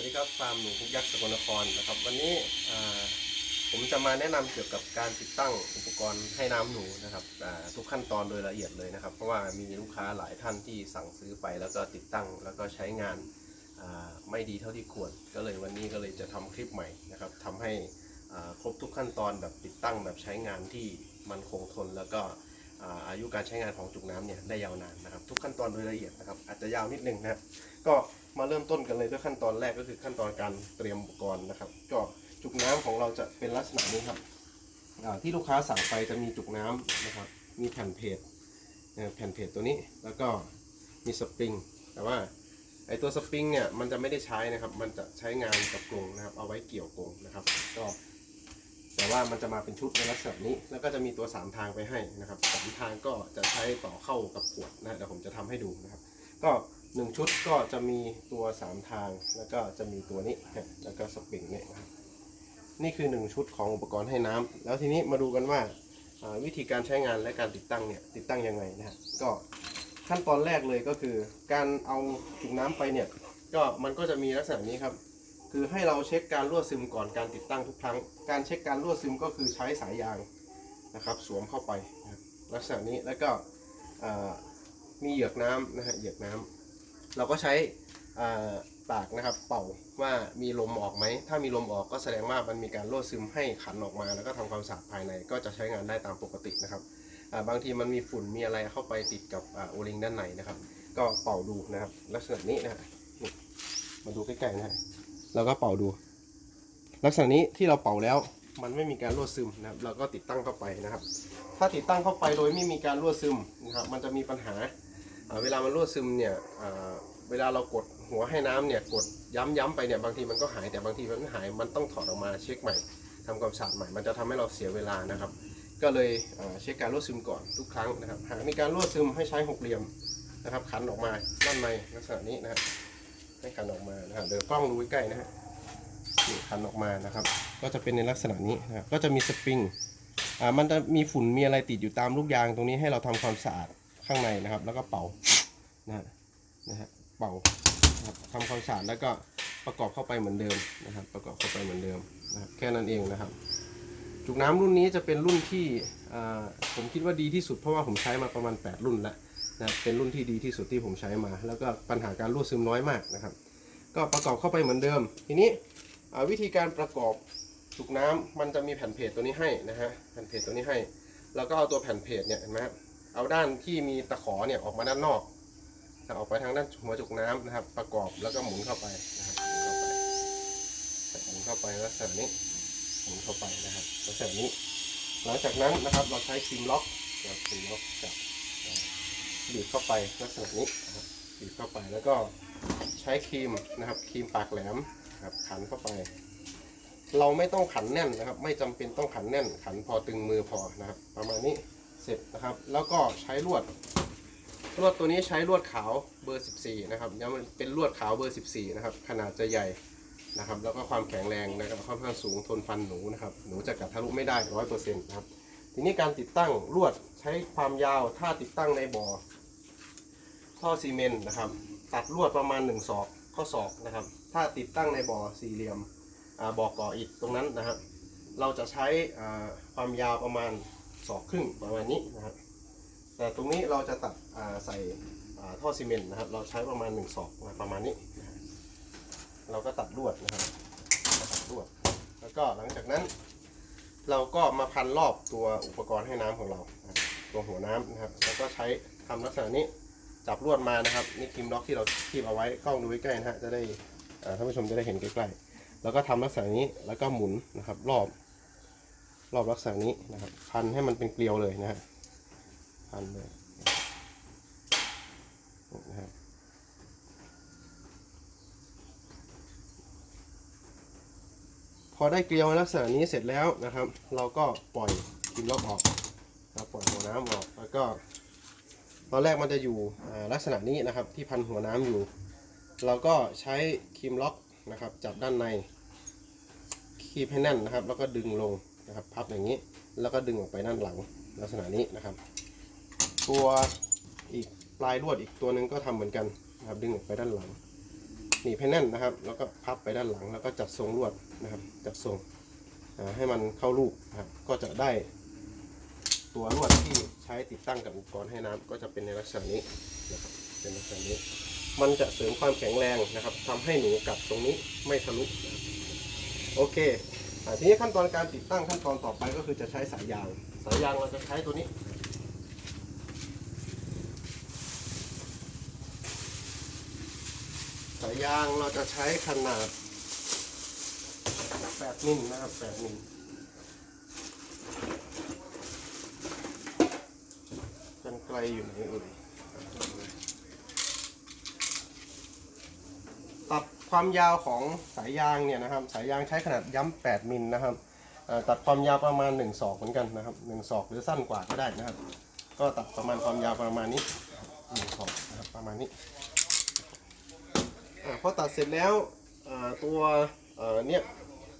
วัสดีครับฟาร์มหนูพุกยักษ์สกลนครนะครับ วันนี้ผมจะมาแนะนำเกี่ยวกับการติดตั้งอุปกรณ์ให้น้ำหนูนะครับทุกขั้นตอนโดยละเอียดเลยนะครับ เพราะว่ามีลูกค้าหลายท่านที่สั่งซื้อไปแล้วก็ติดตั้งแล้วก็ใช้งานไม่ดีเท่าที่ควร ก็เลยวันนี้ก็เลยจะทำคลิปใหม่นะครับทำให้ครบทุกขั้นตอนแบบติดตั้งแบบใช้งานที่มันคงทนแล้วก็อาอายุการใช้งานของจุกน้ำเนี่ยได้ยาวนานนะครับ ทุกขั้นตอนโดยละเอียดนะครับ อาจจะยาวนิดนึงนะครับก็ มาเริ่มต้นกันเลยด้วยขั้นตอนแรกก็คือขั้นตอนการเตรียมอุปกรณ์นะครับก็จุกน้ำของเราจะเป็นลักษณะนี้ครับที่ลูกค้าสั่งไปจะมีจุกน้ำนะครับ มีแผ่นเพจแผ่นเพจตัวนี้ แล้วก็มีสปริง แต่ว่าไอตัวสปริงเนี่ยมันจะไม่ได้ใช้นะครับ มันจะใช้งานกับกรงนะครับ เอาไว้เกี่ยวกรงนะครับ ก็ แต่ว่ามันจะมาเป็นชุดในลักษณะนี้ แล้วก็จะมีตัว 3 ทางไปให้นะครับสามทางก็จะใช้ต่อเข้ากับขวดนะเดี๋ยวผมจะทำให้ดูนะครับ ก็ หนึ่งชุดก็จะมีตัว3ทาง แล้วก็จะมีตัวนี้ แล้วก็สปริงเนี่ยนะครับนี่คือ1ชุดของอุปกรณ์ให้น้ำแล้วทีนี้มาดูกันว่าวิธีการใช้งานและการติดตั้งเนี่ยติดตั้งยังไงนะฮะก็ขั้นตอนแรกเลยก็คือ การเอาจุกน้ำไปเนี่ยก็มันก็จะมีลักษณะนี้ครับ คือให้เราเช็คการรั่วซึมก่อนการติดตั้งทุกครั้ง การเช็คการรั่วซึมก็คือใช้สายยางนะครับ สวมเข้าไปลักษณะนี้แล้วก็มีเหยือกน้ำนะฮะเหยือกน้ำ เราก็ใช้ปากนะครับเป่าว่ามีลมออกไหม ถ้ามีลมออกก็แสดงว่ามันมีการรั่วซึมให้ขันออกมา แล้วก็ทำความสะอาดภายในก็จะใช้งานได้ตามปกตินะครับาบางทีมันมีฝุ่นมีอะไรเข้าไปติดกับโอลิงด้านในนะครับ ก็เป่าดูนะครับ ลักษณะนี้นะมาดูใกล้ๆนะฮะเราก็เป่าดู ลักษณะนี้ที่เราเป่าแล้วมันไม่มีการรั่วซึมนะครับเราก็ติดตั้งเข้าไปนะครับ ถ้าติดตั้งเข้าไปโดยไม่มีการรั่วซึมนะครับมันจะมีปัญหา เวลามันรั่วซึมเนี่ยเวลาเรากดหัวให้น้ำเนี่ยกดย้ำๆไปเนี่ยบางทีมันก็หายแต่บางทีมันไม่หายมันต้องถอดออกมาเช็คใหม่ทำความสะอาดใหม่ มันจะทำให้เราเสียเวลานะครับ ก็เลยเช็คการรั่วซึมก่อนทุกครั้งนะครับ หากมีการรั่วซึมให้ใช้หกเหลี่ยมนะครับ ขันออกมาด้านในลักษณะนี้นะครับให้ขันออกมานะครับเดี๋ยวกล้องดูใกล้นะฮะคันออกมานะครับ ก็จะเป็นในลักษณะนี้นะครับก็จะมีสปริงอ่ามันจะมีฝุ่นมีอะไรติดอยู่ตามลูกยางตรงนี้ให้เราทำความสะอาด ข้างในนะครับ แล้วก็เป่านะฮะนะฮะเป่านะครับทำความสะอาดแล้วก็ประกอบเข้าไปเหมือนเดิมนะครับ ประกอบเข้าไปเหมือนเดิมนะครับแค่นั้นเองนะครับ จุกน้ำรุ่นนี้จะเป็นรุ่นที่อ่าผมคิดว่าดีที่สุดเพราะว่าผมใช้มาประมาณ 8 รุ่นแล้วนะเป็นรุ่นที่ดีที่สุดที่ผมใช้มา แล้วก็ปัญหาการรั่วซึมน้อยมากนะครับ ก็ประกอบเข้าไปเหมือนเดิม ทีนี้วิธีการประกอบจุกน้ำมันจะมีแผ่นเพจตัวนี้ให้นะฮะแผ่นเพจตัวนี้ให้เราก็เอาตัวแผ่นเพจเนี่ยเห็นไหมครับ เอาด้านที่มีตะขอเนี่ยออกมาด้านนอกออกไปทางด้านหัวจุกน้ำนะครับ ประกอบแล้วก็หมุนเข้าไปนะครับหมุนเข้าไปหมุนเข้าไปลักษณะนี้หมุนเข้าไปนะครับลักษณะนี้ หลังจากนั้นนะครับเราใช้ครีมล็อกเราครีมล็อกจับบีบเข้าไปลักษณะนี้บีบเข้าไปแล้วก็ใช้ครีมนะครับครีมปากแหลมครับขันเข้าไป เราไม่ต้องขันแน่นนะครับ ไม่จำเป็นต้องขันแน่น ขันพอตึงมือพอนะครับ ประมาณนี้ เสร็จนะครับ แล้วก็ใช้ลวด ลวดตัวนี้ใช้ลวดขาวเบอร์ 14 นะครับย้ำมันเป็นลวดขาวเบอร์ 14 นะครับ ขนาดจะใหญ่นะครับ แล้วก็ความแข็งแรงนะครับค่อนข้างสูงทนฟันหนูนะครับ หนูจะกัดทะลุไม่ได้ร้อยเปอร์เซ็นต์นะครับ ทีนี้การติดตั้งลวดใช้ความยาวถ้าติดตั้งในบ่อท่อซีเมนต์นะครับ ตัดลวดประมาณ1ศอกข้อศอกนะครับ ถ้าติดตั้งในบ่อสี่เหลี่ยมบ่อก่ออิฐตรงนั้นนะครับ เราจะใช้ความยาวประมาณ ศอกครึ่งประมาณนี้นะครับ แต่ตรงนี้เราจะตัดใส่ท่อซีเมนต์นะครับ เราใช้ประมาณ1ศอกนะประมาณนี้ เราก็ตัดลวดนะครับตัดลวด แล้วก็หลังจากนั้น เราก็มาพันรอบตัวอุปกรณ์ให้น้ำของเราตัวหัวน้ำนะครับ แล้วก็ใช้ทำลักษณะนี้จับลวดมานะครับนี่ครีมล็อกที่เราคีบเอาไว้กล้องดูใกล้ๆนะฮะจะได้ท่านผู้ชมจะได้เห็นใกล้ๆแล้วก็ทำลักษณะนี้แล้วก็หมุนนะครับรอบ รอบลักษณะนี้นะครับ พันให้มันเป็นเกลียวเลยนะฮะพันเลยนะครับพอได้เกลียวในลักษณะนี้เสร็จแล้วนะครับ เราก็ปล่อยครีมล็อกออกนะครับปล่อยหัวน้ำออก แล้วก็ตอนแรกมันจะอยู่ลักษณะนี้นะครับ ที่พันหัวน้ำอยู่ เราก็ใช้ครีมล็อกนะครับ จับด้านในคีบให้แน่นนะครับ แล้วก็ดึงลง นะครับ พับอย่างนี้ แล้วก็ดึงออกไปด้านหลังลักษณะนี้นะครับ ตัวอีกปลายลวดอีกตัวหนึ่งก็ทำเหมือนกันนะครับ ดึงออกไปด้านหลังหนีบให้แน่นนะครับ แล้วก็พับไปด้านหลัง แล้วก็จัดทรงลวดนะครับ จัดทรงให้มันเข้าลูกนะครับ ก็จะได้ตัวลวดที่ใช้ติดตั้งกับอุปกรณ์ให้น้ำก็จะเป็นในลักษณะนี้นะครับ เป็นลักษณะนี้ มันจะเสริมความแข็งแรงนะครับทำให้หนูกัดตรงนี้ไม่ทะลุโอเค อ่าทีนี้ขั้นตอนการติดตั้งขั้นตอนต่อไปก็คือจะใช้สายยาง สายยางเราจะใช้ตัวนี้ สายยางเราจะใช้ขนาด 8 มิลนะครับ 8 มิลกันไกลอยู่ไหนเอ่ยตัด ความยาวของสายยางเนี่ยนะครับ สายยางใช้ขนาดย้ำ8มิลนะครับตัดความยาวประมาณ1ศอกเหมือนกันนะครับ1ศอกหรือสั้นกว่าก็ได้นะครับ ก็ตัดประมาณความยาวประมาณนี้1ศอกนะครับประมาณนี้พอตัดเสร็จแล้วตัวเนี่ย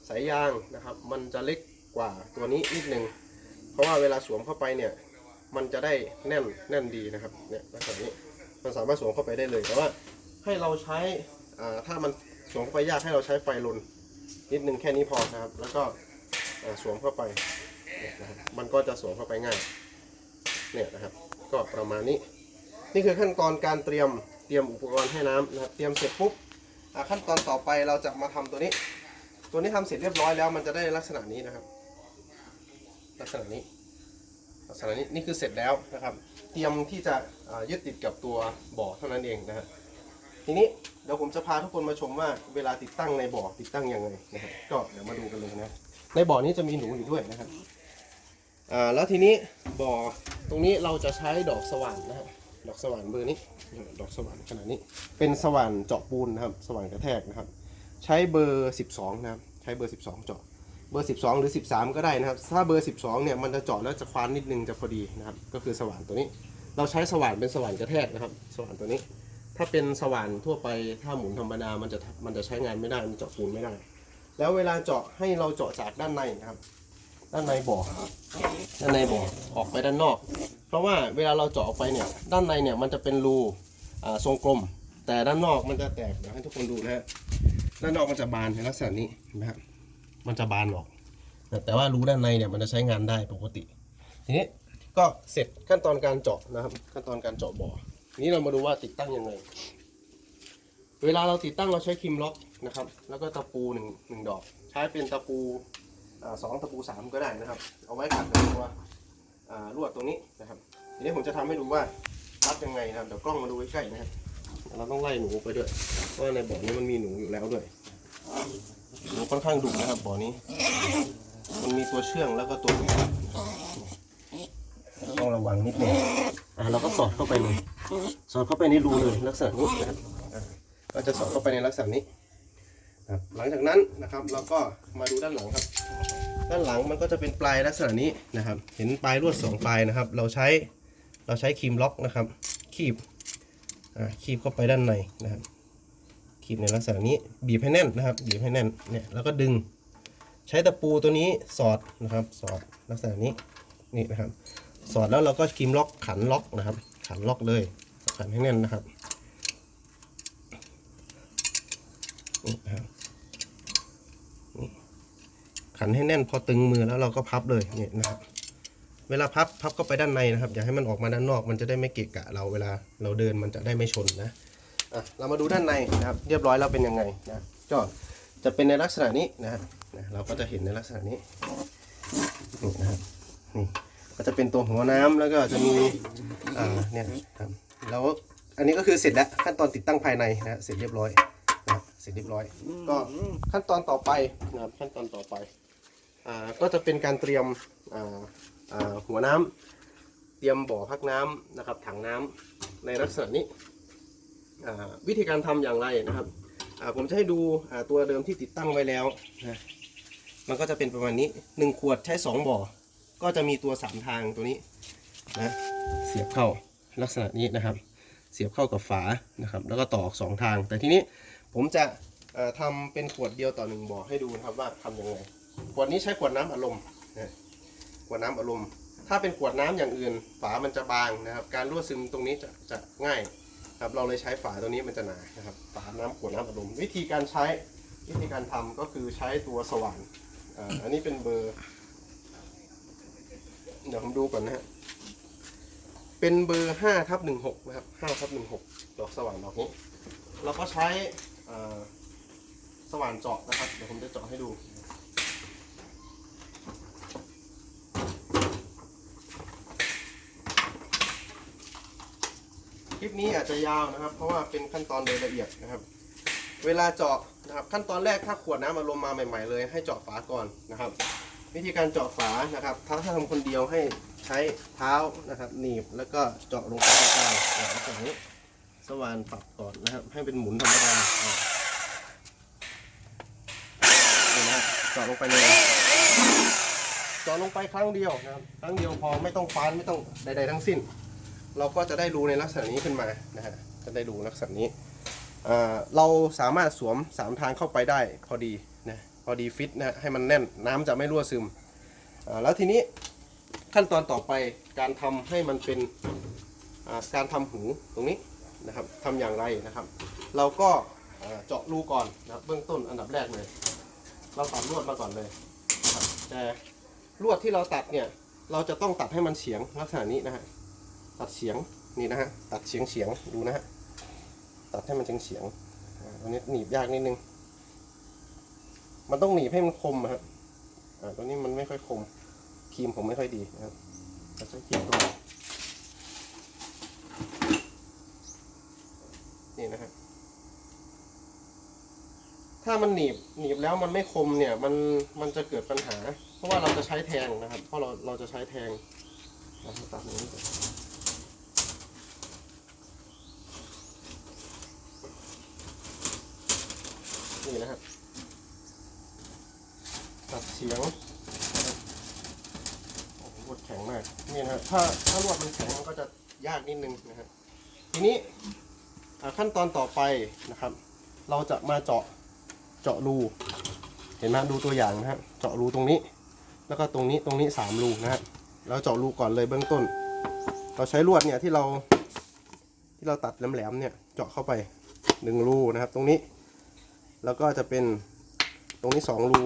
สายยางนะครับ มันจะเล็กกว่าตัวนี้นิดนึง เพราะว่าเวลาสวมเข้าไปเนี่ยมันจะได้แน่นแน่นดีนะครับเนี่ยลักษณะนี้มันสามารถสวมเข้าไปได้เลยแต่ว่าให้เราใช้ ถ้ามันสวมเข้าไปยากให้เราใช้ไฟลนนิดนึงแค่นี้พอนะครับ แล้วก็สวมเข้าไปเนี่ยนะมันก็จะสวมเข้าไปง่ายเนี่ยนะครับ ก็ประมาณนี้ นี่คือขั้นตอนการเตรียมเตรียมอุปกรณ์ให้น้ำนะครับ เตรียมเสร็จปุ๊บอ่าขั้นตอนต่อไปเราจะมาทำตัวนี้ ตัวนี้ทำเสร็จเรียบร้อยแล้วมันจะได้ลักษณะนี้นะครับ ลักษณะนี้ ลักษณะนี้นี่คือเสร็จแล้วนะครับ เตรียมที่จะยึดติดกับตัวบ่อเท่านั้นเองนะฮะ ทีนี้เดี๋ยวผมจะพาทุกคนมาชมว่าเวลาติดตั้งในบ่อติดตั้งยังไงนะครับก็เดี๋ยวมาดูกันเลยนะในบ่อนี้จะมีหนูอยู่ด้วยนะครับอ่าแล้วทีนี้บ่อตรงนี้เราจะใช้ดอกสว่านนะฮะดอกสว่านเบอร์นี้ดอกสว่านขนาดนี้ เป็นสว่านเจาะปูนนะครับสว่านกระแทกนะครับ ใช้เบอร์ 12 นะครับ ใช้เบอร์ 12 เจาะเบอร์ 12 หรือ 13 ก็ได้นะครับ ถ้าเบอร์ 12 เนี่ยมันจะเจาะแล้วจะคว้านนิดนึงจะพอดีนะครับ ก็คือสว่านตัวนี้ เราใช้สว่านเป็นสว่านกระแทกนะครับ สว่านตัวนี้ ถ้าเป็นสว่านทั่วไปถ้าหมุนธรรมดามันจะมันจะใช้งานไม่ได้มันเจาะปูนไม่ได้ แล้วเวลาเจาะให้เราเจาะจากด้านในนะครับ ด้านในบ่อด้านในบ่อออกไปด้านนอก เพราะว่าเวลาเราเจาะออกไปเนี่ย ด้านในเนี่ยมันจะเป็นรูอ่าทรงกลม แต่ด้านนอกมันจะแตกเดี๋ยวให้ทุกคนดูนะฮะด้านนอกมันจะบานในลักษณะนี้เห็นไหมครับมันจะบานออก แต่ว่ารูด้านในเนี่ยมันจะใช้งานได้ปกติ ทีนี้ก็เสร็จขั้นตอนการเจาะนะครับ ขั้นตอนการเจาะบ่อที นี้เรามาดูว่าติดตั้งยังไง เวลาเราติดตั้งเราใช้คิมล็อกนะครับ แล้วก็ตะปูหนึ่งหนึ่งดอก ใช้เป็นตะปูอ่าสองตะปูสามก็ได้นะครับ เอาไว้ขัดกับตัวอ่าลวดตรงนี้นะครับทีนี้ผมจะทำให้ดูว่ารัดยังไงนะครับเดี๋ยวกล้องมาดูใกล้ๆนะครับเราต้องไล่หนูไปด้วยเพราะว่าในบ่อนี้มันมีหนูอยู่แล้วด้วยหนูค่อนข้างดุนะครับบ่อนี้ มันมีตัวเชื่องแล้วก็ตัวหนูต้องระวังนิดนึงอ่าเราก็สอดเข้าไปเลย สอดเข้าไปในรูเลยลักษณะนี้นะครับก็จะสอดเข้าไปในลักษณะนี้ครับหลังจากนั้นนะครับเราก็มาดูด้านหลังครับ ด้านหลังมันก็จะเป็นปลายลักษณะนี้นะครับ เห็นปลายลวดสองปลายนะครับ เราใช้เราใช้ครีมล็อกนะครับ คีบอ่าคีบเข้าไปด้านในนะครับคีบในลักษณะนี้บีบให้แน่นนะครับ บีบให้แน่นเนี่ยแล้วก็ดึง ใช้ตะปูตัวนี้สอดนะครับ สอดลักษณะนี้นี่นะครับ สอดแล้วเราก็ครีมล็อกขันล็อกนะครับ ขันล็อกเลย ขันให้แน่นนะครับนี่นะครับนี่ขันให้แน่นพอตึงมือแล้วเราก็พับเลยนี่นะครับ เวลาพับพับก็ไปด้านในนะครับ อย่าให้มันออกมาด้านนอก มันจะได้ไม่เกะกะเราเวลาเราเดินมันจะได้ไม่ชนนะอะเรามาดูด้านในนะครับ เรียบร้อยแล้วเป็นยังไงนะก็จะเป็นในลักษณะนี้นะฮะนะเราก็จะเห็นในลักษณะนี้นี่นะครับนี่ก็จะเป็นตัวหัวน้ำแล้วก็จะมีอ่าเนี่ยครับ แล้วอันนี้ก็คือเสร็จแล้วขั้นตอนติดตั้งภายในนะเสร็จเรียบร้อยนะเสร็จเรียบร้อย ก็ขั้นตอนต่อไปนะครับขั้นตอนต่อไปอ่าก็จะเป็นการเตรียมอ่าอ่าหัวน้ำเตรียมบ่อพักน้ำนะครับ ถังน้ำในลักษณะนี้อ่าวิธีการทำอย่างไรนะครับอ่าผมจะให้ดูอ่าตัวเดิมที่ติดตั้งไว้แล้วนะมันก็จะเป็นประมาณนี้หนึ่งขวดใช้สองบ่อ ก็จะมีตัวสามทางตัวนี้นะเสียบเข้า ลักษณะนี้นะครับ เสียบเข้ากับฝานะครับ แล้วก็ต่อออกสองทาง แต่ทีนี้ผมจะเอ่อทำเป็นขวดเดียวต่อหนึ่งบ่อให้ดูนะครับว่าทำยังไง ขวดนี้ใช้ขวดน้ำอารมณ์ขวดน้ำอารมณ์ ถ้าเป็นขวดน้ำอย่างอื่น ฝามันจะบางนะครับ การรั่วซึมตรงนี้จะจะง่ายครับเราเลยใช้ฝาตัวนี้มันจะหนานะครับ ฝาน้ำขวดน้ำอัดลมวิธีการใช้วิธีการทำก็คือใช้ตัวสว่านอ,อันนี้เป็นเบอร์ เดี๋ยวผมดูก่อนนะฮะ เป็นเบอร์ห้าทับหนึ่งหกนะครับห้าทับหนึ่งหกดอกสว่านดอกนี้เราก็ใช้สว่านเจาะนะครับ เดี๋ยวผมจะเจาะให้ดูคลิปนี้อาจจะยาวนะครับ เพราะว่าเป็นขั้นตอนโดยละเอียดนะครับ เวลาเจาะนะครับ ขั้นตอนแรกถ้าขวดน้ำอารมณ์มาใหม่ ๆ เลย ให้เจาะฝาก่อนนะครับ วิธีการเจาะฝานะครับ ถ้าถ้าทำคนเดียวให้ ใช้เท้านะครับหนีบแล้วก็เจาะลงไปตรงกลางนะครับอย่างนี้สว่านปรับก่อนนะครับ ให้เป็นหมุนธรรมดานี่นะเจาะลงไปเลยเจาะลงไปครั้งเดียวนะครับ ครั้งเดียวพอไม่ต้องฟานไม่ต้องใด ๆ ทั้งสิ้น เราก็จะได้รูในลักษณะนี้ขึ้นมานะฮะจะได้รูลักษณะนี้เราสามารถสวมสามทางเข้าไปได้พอดีนะพอดีฟิตนะฮะให้มันแน่นน้ำจะไม่รั่วซึมแล้วทีนี้ ขั้นตอนต่อไปการทำให้มันเป็นการทำหูตรงนี้นะครับทำอย่างไรนะครับ เราก็เจาะรูก่อนนะครับเบื้องต้นอันดับแรกเลย เราตัดลวดมาก่อนเลยแต่ลวดที่เราตัดเนี่ยเราจะต้องตัดให้มันเฉียงลักษณะนี้นะฮะตัดเฉียงนี่นะฮะตัดเฉียงเฉียงดูนะฮะตัดให้มันเฉียงเฉียงอันนี้หนีบยากนิดนึง มันต้องหนีบให้มันคมครับอ่าตัวนี้มันไม่ค่อยคม รีมผมไม่ค่อยดีนะครับเราใช้ครีมตัวนี้นี่นะฮะถ้ามันหนีบหนีบแล้วมันไม่คมเนี่ย มันมันจะเกิดปัญหา เพราะว่าเราจะใช้แทงนะครับ เพราะเราเราจะใช้แทงนะครับตัดอย่างนี้ก่อนนี่นะครับ ตัดเฉียงนะครับโอ้โหลวดแข็ งมากนี่นะครับถ้าถ้าลวดมันแข็งมันก็จะยากนิดนึงนะครับ ทีนี้ขั้นตอนต่อไปนะครับ เราจะมาเจาะเจาะรู เห็นไหมดูตัวอย่างนะครับเจาะรูตรงนี้ แล้วก็ตรงนี้ตรงนี้สามรูนะครับแล้วเจาะรูก่อนเลยเบื้องต้น เราใช้ลวดเนี่ยที่เราที่เราตัดแหลมๆเนี่ยเจาะเข้าไปหนึ่งรูนะครับ ตรงนี้ แล้วก็จะเป็นตรงนี้สองรู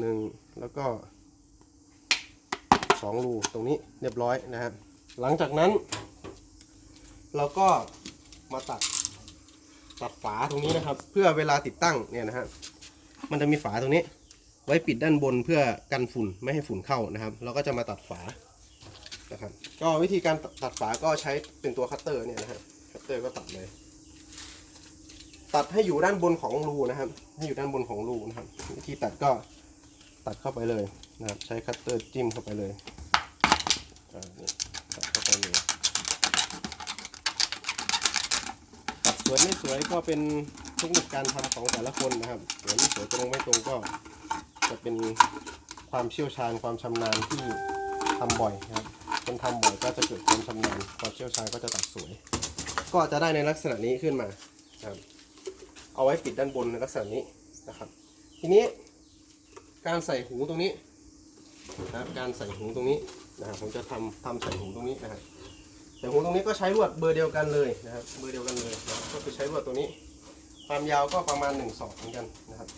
หนึ่งแล้วก็ สองรูตรงนี้เรียบร้อยนะครับหลังจากนั้น เราก็มาตัดตัดฝาตรงนี้นะครับ เพื่อเวลาติดตั้งเนี่ยนะฮะมันจะมีฝาตรงนี้ ไว้ปิดด้านบนเพื่อกันฝุ่นไม่ให้ฝุ่นเข้านะครับ เราก็จะมาตัดฝานะครับก็วิธีการตัดฝาก็ใช้เป็นตัวคัตเตอร์เนี่ยนะฮะคัตเตอร์ก็ตัดเลย ตัดให้อยู่ด้านบนของรูนะครับ ให้อยู่ด้านบนของรูนะครับ วิธีตัดก็ ตัดเข้าไปเลยนะครับใช้คัตเตอร์จิ้มเข้าไปเลยตัดเข้าไปเลยตัดสวยไม่สวยก็เป็นเทคนิคการทำของแต่ละคนนะครับสวยไม่สวยตรงไม่ตรงก็จะเป็นความเชี่ยวชาญความชำนาญที่ทำบ่อยนะครับคนทำบ่อยก็จะเกิดความชำนาญความเชี่ยวชาญก็จะตัดสวย ก็จะได้ในลักษณะนี้ขึ้นมาครับเอาไว้ปิดด้านบนในลักษณะนี้นะครับ ทีนี้ การใส่หูตรงนี้นะครับการใส่หูตรงนี้นะครับผมจะทำทำใส่หูตรงนี้นะครับใส่หูตรงนี้ก็ใช้ลวดเบอร์เดียวกันเลยนะครับเบอร์เดียวกันเลยนะครับก็คือใช้ลวดตัวนี้ ความยาวก็ประมาณ1ศอกเหมือนกันนะครับ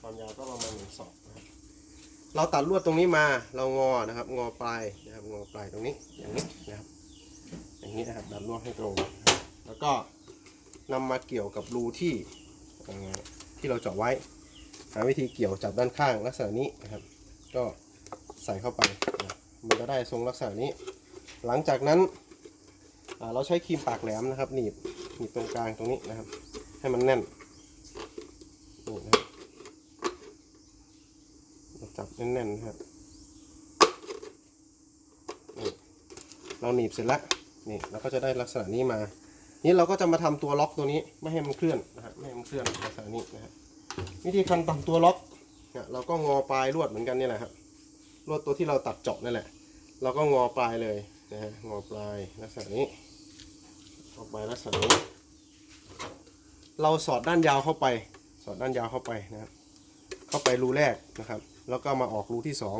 ความยาวก็ประมาณ1ศอกนะครับเราตัดลวดตรงนี้มาเรางอนะครับ งอปลายนะครับงอปลายตรงนี้อย่างนี้นะครับ อย่างนี้นะครับดันลวดให้ตรงนะรแล้วก็นำมาเกี่ยวกับรูที่เอ่อที่เราเจาะไว้ หาวิธีเกี่ยวจับด้านข้างลักษณะนี้นะครับ ก็ใส่เข้าไป มันจะได้ทรงลักษณะนี้ หลังจากนั้นเราใช้ครีมปากแหลมนะครับ หนีบหนีบตรงกลางตรงนี้นะครับ ให้มันแน่นนี่นะครับจับแน่นๆนะครับนี่เราหนีบเสร็จแล้วนี่เราก็จะได้ลักษณะนี้มา นี่เราก็จะมาทำตัวล็อกตัวนี้ไม่ให้มันเคลื่อนนะฮะไม่ให้มันเคลื่อนลักษณะนี้นะฮะ วิธีการทำตัวล็อกเนี่ยเราก็งอปลายลวดเหมือนกันนี่แหละครับลวดตัวที่เราตัดเจาะนั่นแหละ เราก็งอปลายเลยนะฮะงอปลายลักษณะนี้ออกไปลักษณะนี้เราสอดด้านยาวเข้าไป สอดด้านยาวเข้าไปนะครับเข้าไปรูแรกนะครับ แล้วก็มาออกรูที่สอง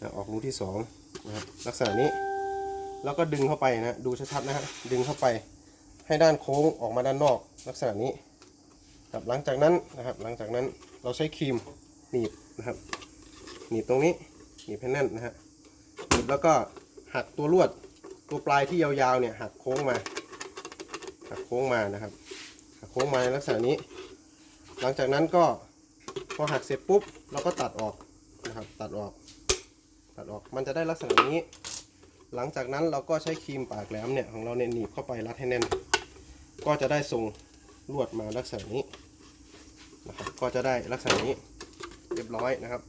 นะออกรูที่สองนะครับลักษณะนี้ แล้วก็ดึงเข้าไปนะดูชัดๆนะฮะดึงเข้าไปให้ด้านโค้งออกมาด้านนอกลักษณะนี้ ครับหลังจากนั้นนะครับหลังจากนั้นเราใช้ครีมหนีบนะครับ หนีบตรงนี้หนีบให้แน่นนะฮะหนีบแล้วก็หักตัวลวดตัวปลายที่ยาวๆเนี่ยหักโค้งมา หักโค้งมานะครับ หักโค้งมาในลักษณะนี้ หลังจากนั้นก็พอหักเสร็จปุ๊บเราก็ตัดออกนะครับ ตัดออก ตัดออกมันจะได้ลักษณะนี้ หลังจากนั้นเราก็ใช้ครีมปากแหลมเนี่ยของเราเนี่ยหนีบเข้าไปรัดให้แน่น ก็จะได้ทรงลวดมาลักษณะนี้ ก็จะได้ลักษณะนี้เรียบร้อยนะครับ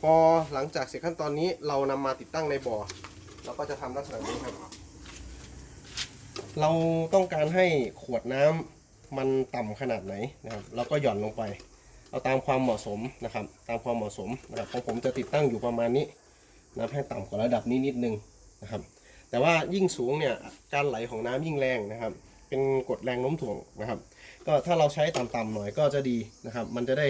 พอหลังจากเสร็จขั้นตอนนี้เรานำมาติดตั้งในบ่อ เราก็จะทำลักษณะนี้ครับ เราต้องการให้ขวดน้ำมันต่ำขนาดไหนนะครับ เราก็หย่อนลงไป เอาตามความเหมาะสมนะครับ ตามความเหมาะสมนะครับของผมจะติดตั้งอยู่ประมาณนี้นะให้ต่ำกว่าระดับนี้นิดนึงนะครับ แต่ว่ายิ่งสูงเนี่ยการไหลของน้ำยิ่งแรงนะครับ เป็นกฎแรงโน้มถ่วงนะครับ ก็ถ้าเราใช้ต่ำๆหน่อยก็จะดีนะครับ มันจะได้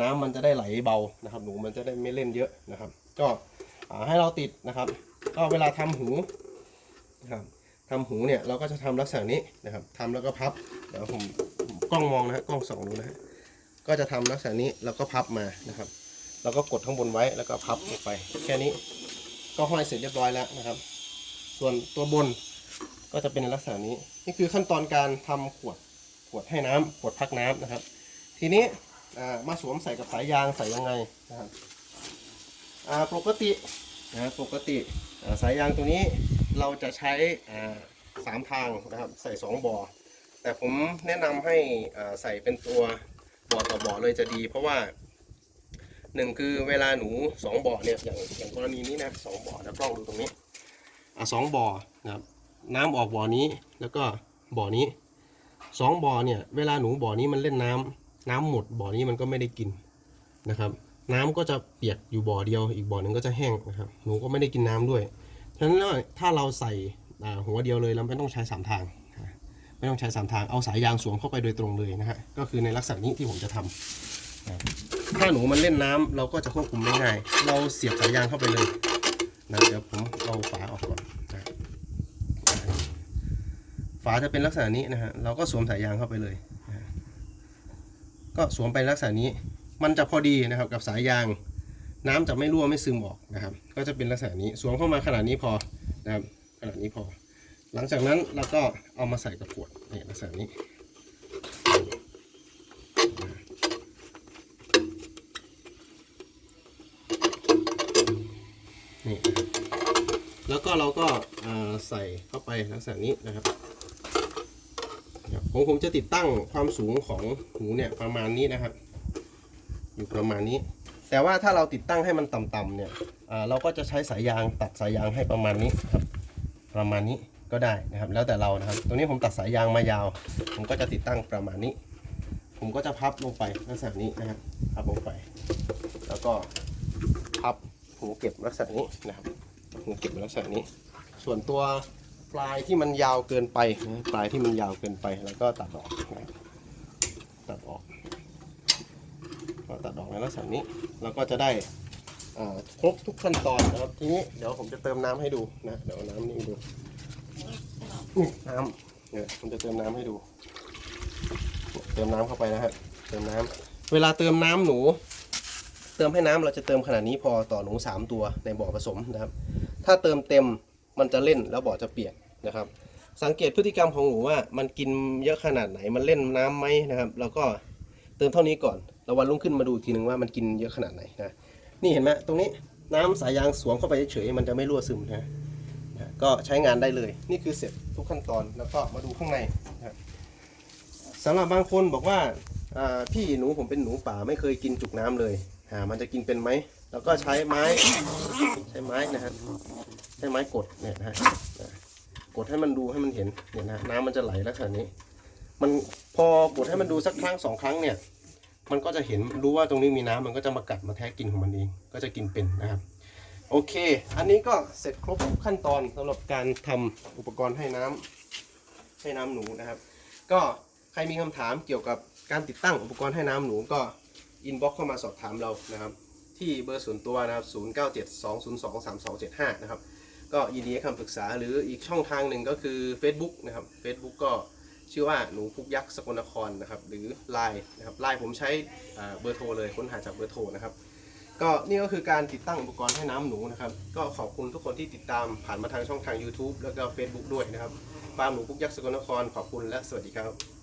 น้ำมันจะได้ไหลเบานะครับ หนูมันจะได้ไม่เล่นเยอะนะครับ ก็ให้เราติดนะครับ ก็เวลาทำหูนะครับทำหูเนี่ยเราก็จะทำลักษณะนี้นะครับทำแล้วก็พับเดี๋ยวผมกล้องมองนะฮะกล้องสองดูนะฮะก็จะทำลักษณะนี้แล้วก็พับมานะครับแล้วก็กดข้างบนไว้แล้วก็พับลงไป แค่นี้ก็ห้อยเสร็จเรียบร้อยแล้วนะครับ ส่วนตัวบนก็จะเป็นลักษณะนี้ นี่คือขั้นตอนการทำขวดขวดให้น้ำขวดพักน้ำนะครับ ทีนี้มาสวมใส่กับสายยางใส่ยังไงนะครับปกตินะปกติสายยางตัวนี้เราจะใช้สามทางนะครับใส่สองบ่อแต่ผมแนะนำให้ใส่เป็นตัวบ่อต่อบ่อเลยจะดี เพราะว่าหนึ่งคือเวลาหนูสองบ่อเนี่ยอย่างอย่างกรณีนี้นะสองบ่อแล้วกล้องดูตรงนี้อะสองบ่อนะครับ น้ำออกบ่อนี้ แล้วก็บ่อนี้สองบ่อเนี่ย เวลาหนูบ่อนี้มันเล่นน้ำน้ำหมดบ่อนี้มันก็ไม่ได้กินนะครับ น้ำก็จะเปียกอยู่บ่อเดียว อีกบ่อหนึ่งก็จะแห้งนะครับ หนูก็ไม่ได้กินน้ำด้วยฉะนั้นถ้าเราใส่หัวเดียวเลยเราไม่ต้องใช้สามทางไม่ต้องใช้สามทางเอาสายยางสวมเข้าไปโดยตรงเลยนะฮะก็คือในลักษณะนี้ที่ผมจะทำนะครับถ้าหนูมันเล่นน้ำเราก็จะควบคุมได้ง่าย เราเสียบสายยางเข้าไปเลยนะเดี๋ยวผมเอาฝาออกก่อนนะ ฝาจะเป็นลักษณะนี้นะฮะเราก็สวมสายยางเข้าไปเลยนะก็สวมไปลักษณะนี้ มันจะพอดีนะครับกับสายยาง น้ำจะไม่รั่วไม่ซึมออกนะครับ ก็จะเป็นลักษณะนี้สวมเข้ามาขนาดนี้พอนะครับขนาดนี้พอ หลังจากนั้นเราก็เอามาใส่กับขวดนี่ลักษณะนี้นี่แล้วก็เราก็ใส่เข้าไปลักษณะนี้นะครับ ผมผมจะติดตั้งความสูงของหูเนี่ยประมาณนี้นะครับ อยู่ประมาณนี้ แต่ว่าถ้าเราติดตั้งให้มันต่ำๆเนี่ยเราก็จะใช้สายยางตัดสายยางให้ประมาณนี้ครับ ประมาณนี้ก็ได้นะครับ แล้วแต่เรานะครับ ตรงนี้ผมตัดสายยางมายาว ผมก็จะติดตั้งประมาณนี้ ผมก็จะพับลงไปลักษณะนี้นะครับพับลงไป แล้วก็พับหูเก็บลักษณะนี้นะครับหูเก็บลักษณะนี้ ส่วนตัว ปลายที่มันยาวเกินไปนะปลายที่มันยาวเกินไปแล้วก็ตัดออกนะตัดออกก็ตัดออกในลักษณะนี้เราก็จะได้ครบทุกขั้นตอนนะครับทีนี้เดี๋ยวผมจะเติมน้ำให้ดูนะเดี๋ยวน้ำนี่ดูนี่น้ำเนี่ยผมจะเติมน้ำให้ดู เติมน้ำเข้าไปนะฮะเติมน้ำเวลาเติมน้ำหนู เติมให้น้ำเราจะเติมขนาดนี้พอต่อหนู 3 ตัวในบ่อผสมนะครับ ถ้าเติมเต็ม มันจะเล่นแล้วบ่อจะเปียกนะครับ สังเกตพฤติกรรมของหนูว่า มันกินเยอะขนาดไหนมันเล่นน้ำไหมนะครับแล้วก็เติมเท่านี้ก่อนแล้ววันรุ่งขึ้นมาดูอีกทีหนึ่งว่ามันกินเยอะขนาดไหนนะนี่เห็นไหมตรงนี้น้ำสายยางสวมเข้าไปเฉยมันจะไม่รั่วซึมนะก็ใช้งานได้เลย นี่คือเสร็จทุกขั้นตอนแล้วก็มาดูข้างในนะสำหรับบางคนบอกว่าพี่หนูผมเป็นหนูป่าไม่เคยกินจุกน้ำเลยมันจะกินเป็นไหมแล้วก็ใช้ไม้ใช้ไม้นะฮะ ใช้ไม้กดเนี่ยนะฮะกดให้มันดูให้มันเห็นเนี่ยนะน้ำมันจะไหลลักษณะนี้ มันพอกดให้มันดูสักครั้งสองครั้งเนี่ย มันก็จะเห็นรู้ว่าตรงนี้มีน้ำมันก็จะมากัดมาแทะกินของมันเองก็จะกินเป็นนะครับโอเค อันนี้ก็เสร็จครบขั้นตอนสำหรับการทำอุปกรณ์ให้น้ำให้น้ำหนูนะครับ ก็ใครมีคำถามเกี่ยวกับการติดตั้งอุปกรณ์ให้น้ำหนูก็อินบ็อกเข้ามาสอบถามเรานะครับ ที่เบอร์ส่วนตัวนะครับ0972023275นะครับ ก็ยินดีให้คำปรึกษาหรืออีกช่องทางหนึ่งก็คือ Facebook นะครับ Facebook ก็ชื่อว่าหนูพุกยักษ์สกลนครนะครับ หรือ Line นะครับ Line ผมใช้เบอร์โทรเลยค้นหาจากเบอร์โทรนะครับ ก็นี่ก็คือการติดตั้งอุปกรณ์ให้น้ำหนูนะครับ ก็ขอบคุณทุกคนที่ติดตามผ่านมาทางช่องทาง YouTube แล้วก็ Facebook ด้วยนะครับฟาร์มหนูพุกยักษ์สกลนครขอบคุณและสวัสดีครับ